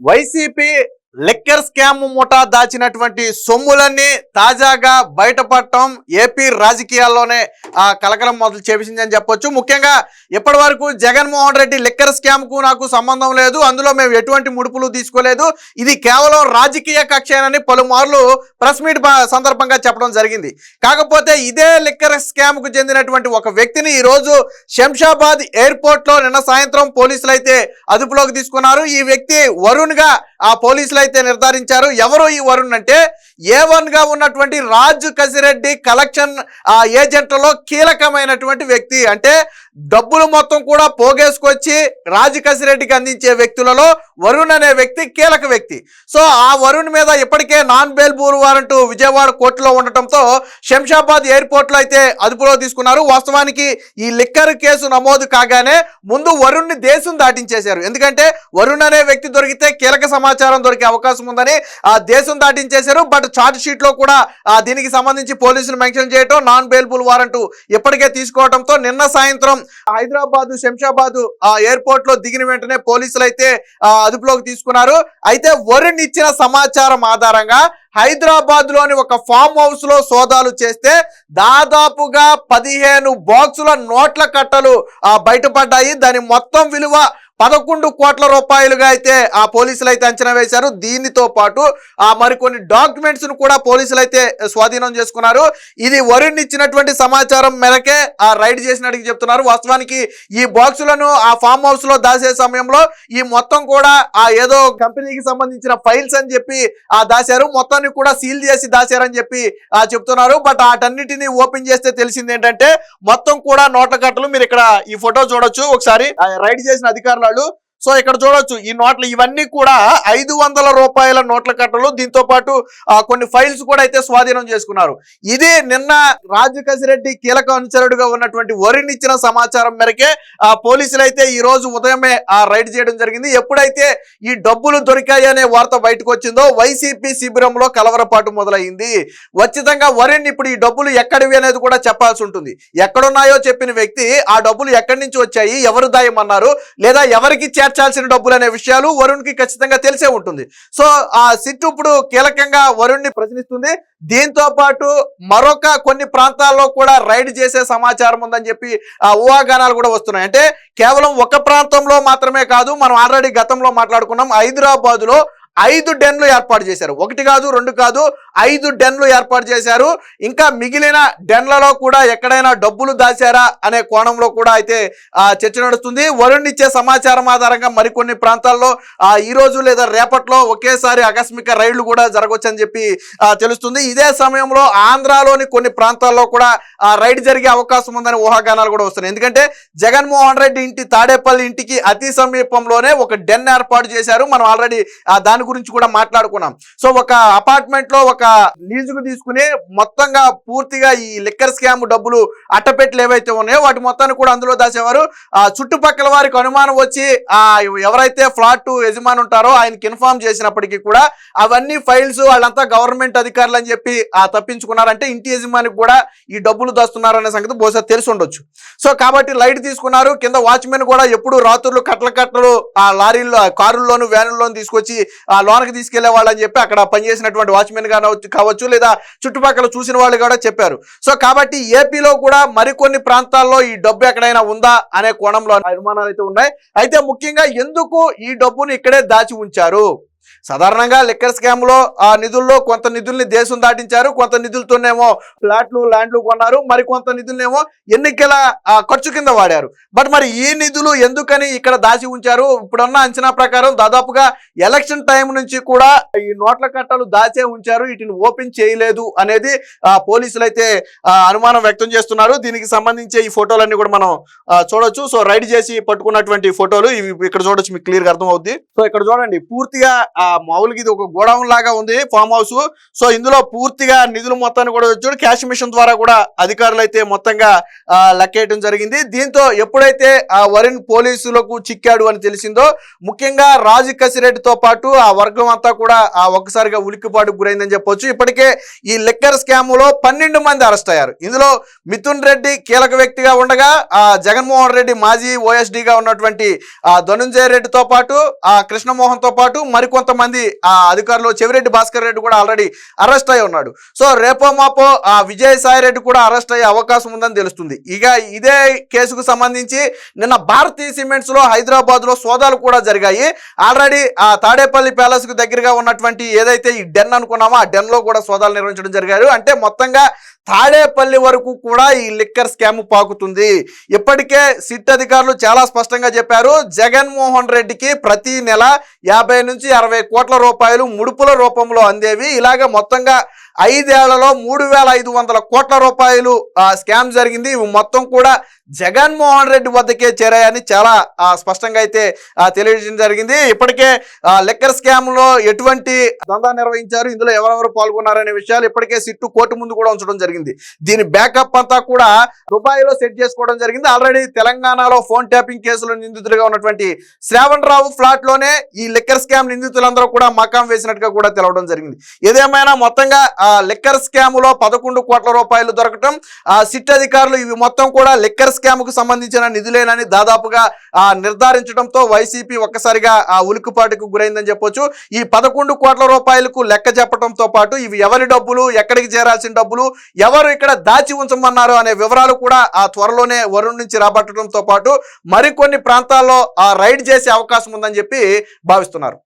YCP liquor scam ముఠా దాచినటువంటి సొమ్ములన్నీ తాజాగా బయటపడటం ఏపీ రాజకీయాల్లోనే ఆ కలకలం మొదలు చేపించిందని చెప్పొచ్చు. ముఖ్యంగా ఇప్పటి వరకు జగన్మోహన్ రెడ్డి లిక్కర్ స్కామ్కు నాకు సంబంధం లేదు. అందులో మేము ఎటువంటి ముడుపులు తీసుకోలేదు. ఇది కేవలం రాజకీయ కక్షేనని పలుమార్లు ప్రెస్ మీట్ సందర్భంగా చెప్పడం జరిగింది. కాకపోతే ఇదే లిక్కర్ స్కామ్కు చెందినటువంటి ఒక వ్యక్తిని ఈ రోజు శంషాబాద్ ఎయిర్పోర్ట్లో నిన్న సాయంత్రం పోలీసులు అయితే అదుపులోకి తీసుకున్నారు. ఈ వ్యక్తి వరుణ్గా ఆ పోలీసులు అయితే నిర్ధారించారు ఎవరు ఈ వరుణ్ అంటే ఏ వన్గా ఉన్నటువంటి రాజు కసిరెడ్డి కలెక్షన్ ఆ ఏజెంట్లలో కీలకమైనటువంటి వ్యక్తి. అంటే డబ్బులు మొత్తం కూడా పోగేసుకొచ్చి రాజు కసిరెడ్డికి అందించే వ్యక్తులలో వరుణ్ అనే వ్యక్తి కీలక వ్యక్తి. సో ఆ వరుణ్ మీద ఇప్పటికే నాన్ బెయిల్ బూర్ విజయవాడ కోర్టులో ఉండటంతో శంషాబాద్ ఎయిర్పోర్ట్లో అయితే అదుపులో తీసుకున్నారు. వాస్తవానికి ఈ లిక్కర్ కేసు నమోదు కాగానే ముందు వరుణ్ని దేశం దాటించేశారు. ఎందుకంటే వరుణ్ అనే వ్యక్తి దొరికితే కీలక సమాచారం దొరికే అవకాశం ఉందని ఆ దేశం దాటించేశారు. బట్ చార్జ్ షీట్లో కూడా ఆ దీనికి సంబంధించి పోలీసులు మెన్షన్ చేయటం నాన్ బెయిల్బుల్ వారెంట్ ఇప్పటికే తీసుకోవడంతో నిన్న సాయంత్రం హైదరాబాద్ శంషాబాద్ ఆ ఎయిర్పోర్ట్లో దిగిన వెంటనే పోలీసులు అయితే అదుపులోకి తీసుకున్నారు. అయితే వరుణ్ ఇచ్చిన సమాచారం ఆధారంగా హైదరాబాద్లోని ఒక ఫామ్ హౌస్లో సోదాలు చేస్తే దాదాపుగా పదిహేను బాక్సుల నోట్ల కట్టలు ఆ, బయటపడ్డాయి. దాని మొత్తం విలువ పదకొండు కోట్ల రూపాయలుగా అయితే ఆ పోలీసులు అయితే అంచనా వేశారు. దీనితో పాటు ఆ మరికొన్ని డాక్యుమెంట్స్ను కూడా పోలీసులు అయితే స్వాధీనం చేసుకున్నారు. ఇది వరుణ్ ఇచ్చినటువంటి సమాచారం మేరకే ఆ రైడ్ చేసినట్టుగా చెప్తున్నారు. వాస్తవానికి ఈ బాక్సులను ఆ ఫామ్ హౌస్లో దాసే సమయంలో ఈ మొత్తం కూడా ఆ ఏదో కంపెనీకి సంబంధించిన ఫైల్స్ అని చెప్పి ఆ దాశారు. మొత్తాన్ని కూడా సీల్ చేసి దాశారని చెప్పి ఆ చెప్తున్నారు. బట్ వాటన్నిటిని ఓపెన్ చేస్తే తెలిసింది ఏంటంటే మొత్తం కూడా నోట్ల కట్టలు మీరు ఇక్కడ ఈ ఫోటో చూడొచ్చు. ఒకసారి ఆ రైడ్ చేసిన అధికారులు వాళ్ళు సో ఇక్కడ చూడొచ్చు ఈ నోట్లు ఇవన్నీ కూడా ఐదు వందల రూపాయల నోట్ల కట్టలు. దీంతో పాటు కొన్ని ఫైల్స్ కూడా అయితే స్వాధీనం చేసుకున్నారు. ఇది నిన్న రాజకసిరెడ్డి కీలక అనుచరుడుగా ఉన్నటువంటి వరిని ఇచ్చిన సమాచారం మేరకే ఆ పోలీసులు అయితే ఈ రోజు ఉదయమే ఆ రైడ్ చేయడం జరిగింది. ఎప్పుడైతే ఈ డబ్బులు దొరికాయి అనే వార్త బయటకు వచ్చిందో వైసీపీ శిబిరంలో కలవరపాటు మొదలైంది. ఖచ్చితంగా వరుణ్ ఇప్పుడు ఈ డబ్బులు ఎక్కడివి అనేది కూడా చెప్పాల్సి ఉంటుంది. ఎక్కడున్నాయో చెప్పిన వ్యక్తి ఆ డబ్బులు ఎక్కడి నుంచి వచ్చాయి ఎవరు దాయమన్నారు లేదా ఎవరికి చేర్చాల్సిన డబ్బులు అనే విషయాలు వరుణ్కి ఖచ్చితంగా తెలిసే ఉంటుంది. సో ఆ సిట్ ఇప్పుడు కీలకంగా వరుణ్ని ప్రశ్నిస్తుంది. దీంతో పాటు మరొక కొన్ని ప్రాంతాల్లో కూడా రైడ్ చేసే సమాచారం ఉందని చెప్పి ఆ ఊహాగానాలు కూడా వస్తున్నాయి. అంటే కేవలం ఒక ప్రాంతంలో మాత్రమే కాదు మనం ఆల్రెడీ గతంలో మాట్లాడుకున్నాం హైదరాబాద్లో ఐదు డెన్లు ఏర్పాటు చేశారు. ఒకటి కాదు రెండు కాదు ఐదు డెన్లు ఏర్పాటు చేశారు. ఇంకా మిగిలిన డెన్లలో కూడా ఎక్కడైనా డబ్బులు దాచారా అనే కోణంలో కూడా అయితే చర్చ నడుస్తుంది. వరుణ్ ఇచ్చే సమాచారం ఆధారంగా మరికొన్ని ప్రాంతాల్లో ఈరోజు ఈ రోజు లేదా రేపట్లో ఒకేసారి ఆకస్మిక రైళ్ళు కూడా జరగవచ్చని చెప్పి తెలుస్తుంది. ఇదే సమయంలో ఆంధ్రాలోని కొన్ని ప్రాంతాల్లో కూడా రైడ్ జరిగే అవకాశం ఉందని ఊహాగానాలు కూడా వస్తున్నాయి. ఎందుకంటే జగన్మోహన్ రెడ్డి ఇంటి తాడేపల్లి ఇంటికి అతి సమీపంలోనే ఒక డెన్ ఏర్పాటు చేశారు. మనం ఆల్రెడీ దాని గురించి కూడా మాట్లాడుకున్నాం. సో ఒక అపార్ట్మెంట్లో ఒక లీజుకు తీసుకుని మొత్తంగా పూర్తిగా ఈ లిక్కర్ స్కామ్ డబ్బులు అట్టపెట్టలు ఏవైతే ఉన్నాయో వాటి మొత్తాన్ని కూడా అందులో దాచేవారు. ఆ చుట్టుపక్కల వారికి అనుమానం వచ్చి ఆ ఎవరైతే ఫ్లాట్ యజమాని ఉంటారో ఆయనకి ఇన్ఫార్మ్ చేసినప్పటికీ కూడా అవన్నీ ఫైల్స్ వాళ్ళంతా గవర్నమెంట్ అధికారులు అని చెప్పి ఆ తప్పించుకున్నారంటే ఇంటి యజమానికి కూడా ఈ డబ్బులు దాస్తున్నారు అనే సంగతి బహుశా తెలిసి ఉండొచ్చు. సో కాబట్టి లైట్ తీసుకున్నారు. కింద వాచ్మెన్ కూడా ఎప్పుడు రాత్రులు కట్టల కట్టలు ఆ లారీల్లో కారుల్లోను వ్యానుల్లోను తీసుకొచ్చి ఆ లోనకి తీసుకెళ్ళే వాళ్ళని చెప్పి అక్కడ పనిచేసినటువంటి వాచ్మెన్గా కావచ్చు లేదా చుట్టుపక్కల చూసిన వాళ్ళు కూడా చెప్పారు. సో కాబట్టి ఏపీలో కూడా మరికొన్ని ప్రాంతాల్లో ఈ డబ్బు ఎక్కడైనా ఉందా అనే కోణంలో అనుమానాలు అయితే ఉన్నాయి. అయితే ముఖ్యంగా ఎందుకు ఈ డబ్బును ఇక్కడే దాచి ఉంచారు? సాధారణంగా లిక్కర్ స్కామ్లో ఆ నిధుల్లో కొంత నిధుల్ని దేశం దాటించారు కొంత నిధులతోనేమో ఫ్లాట్లు ల్యాండ్లు కొన్నారు మరి కొంత నిధులనేమో ఎన్నికల ఖర్చు కింద వాడారు. బట్ మరి ఈ నిధులు ఎందుకని ఇక్కడ దాచి ఉంచారు? ఇప్పుడున్న అంచనా ప్రకారం దాదాపుగా ఎలక్షన్ టైం నుంచి కూడా ఈ నోట్ల కట్టలు దాచే ఉంచారు వీటిని ఓపెన్ చేయలేదు అనేది ఆ, పోలీసులు అయితే అనుమానం వ్యక్తం చేస్తున్నారు. దీనికి సంబంధించి ఈ ఫోటోలన్నీ కూడా మనం ఆ, చూడొచ్చు. సో రైడ్ చేసి పట్టుకున్నటువంటి ఫోటోలు ఇవి ఇక్కడ చూడొచ్చు మీకు క్లియర్గా అర్థం అవుద్ది సో ఇక్కడ చూడండి పూర్తిగా మామూలుగా ఇది ఒక గోడౌన్ లాగా ఉంది ఫామ్ హౌస్ సో ఇందులో పూర్తిగా నిధులు మొత్తాన్ని కూడా వచ్చాడు క్యాష్ మిషన్ ద్వారా కూడా అధికారులు అయితే మొత్తంగా లెక్కేయడం జరిగింది. దీంతో ఎప్పుడైతే ఆ వరుణ్ పోలీసులకు చిక్కాడు అని తెలిసిందో ముఖ్యంగా రాజు కసిరెడ్డితో పాటు ఆ వర్గం అంతా కూడా ఆ ఒక్కసారిగా ఉలిక్కిపాటు గురైందని చెప్పొచ్చు. ఇప్పటికే ఈ లిక్కర్ స్కామ్లో పన్నెండు మంది అరెస్ట్ అయ్యారు. ఇందులో మిథున్ రెడ్డి కీలక వ్యక్తిగా ఉండగా ఆ జగన్మోహన్ రెడ్డి మాజీ OSD గా ఉన్నటువంటి ఆ ధనుంజయ రెడ్డితో పాటు ఆ కృష్ణమోహన్తో పాటు మరికొంత ఆ అధికారులు చెవిరెడ్డి భాస్కర్ రెడ్డి కూడా ఆల్రెడీ అరెస్ట్ అయి ఉన్నాడు. సో రేపో మాపో ఆ విజయసాయి రెడ్డి కూడా అరెస్ట్ అయ్యే అవకాశం ఉందని తెలుస్తుంది. ఇక ఇదే కేసుకు సంబంధించి నిన్న భారతీయ సిమెంట్స్లో హైదరాబాద్లో సోదాలు కూడా జరిగాయి. ఆల్రెడీ ఆ తాడేపల్లి ప్యాలెస్కు దగ్గరగా ఉన్నటువంటి ఏదైతే ఈ డెన్ అనుకున్నామో ఆ డెన్లో కూడా సోదాలు నిర్వహించడం జరిగారు. అంటే మొత్తంగా తాడేపల్లి వరకు కూడా ఈ లిక్కర్ స్కామ్ పాకుతుంది. ఇప్పటికే సిట్ అధికారులు చాలా స్పష్టంగా చెప్పారు. జగన్మోహన్ రెడ్డికి ప్రతి నెల యాభై నుంచి అరవై కోట్ల రూపాయలు ముడుపుల రూపంలో అందేవి. ఇలాగ మొత్తంగా ఐదేళ్ళలో మూడు వేల ఐదు వందల కోట్ల రూపాయలు స్కామ్ జరిగింది. ఇవి మొత్తం కూడా జగన్మోహన్ రెడ్డి వద్దకే చేరాయని చాలా స్పష్టంగా అయితే తెలియజేయడం జరిగింది. ఇప్పటికే లెక్కర్ స్కామ్లో ఎటువంటి దందా నిర్వహించారు ఇందులో ఎవరెవరు పాల్గొన్నారనే విషయాలు ఇప్పటికే సిట్టు కోర్టు ముందు కూడా ఉంచడం జరిగింది. దీని బ్యాకప్ అంతా కూడా దుబాయ్లో సెట్ చేసుకోవడం జరిగింది. ఆల్రెడీ తెలంగాణలో ఫోన్ ట్యాపింగ్ కేసులో నిందితులుగా ఉన్నటువంటి శ్రావణ్ రావు ఫ్లాట్లోనే ఈ లెక్కర్ స్కామ్ నిందితులందరూ కూడా మకాం వేసినట్టుగా కూడా తెలవడం జరిగింది. ఏదేమైనా మొత్తంగా ఆ లెక్కర్ స్కామ్లో పదకొండు కోట్ల రూపాయలు దొరకటం ఆ సిట్ అధికారులు ఇవి మొత్తం కూడా లెక్కర్ స్కామ్కు సంబంధించిన నిధులేనని దాదాపుగా నిర్ధారించడంతో వైసీపీ ఒక్కసారిగా ఆ ఉలుకుపాటుకు గురైందని చెప్పొచ్చు. ఈ పదకొండు కోట్ల రూపాయలకు లెక్క చెప్పడంతో పాటు ఇవి ఎవరి డబ్బులు ఎక్కడికి చేరాల్సిన డబ్బులు ఎవరు ఇక్కడ దాచి ఉంచమన్నారు అనే వివరాలు కూడా ఆ త్వరలోనే వరుణ్ నుంచి రాబట్టడంతో పాటు మరికొన్ని ప్రాంతాల్లో ఆ రైడ్ చేసే అవకాశం ఉందని చెప్పి భావిస్తున్నారు.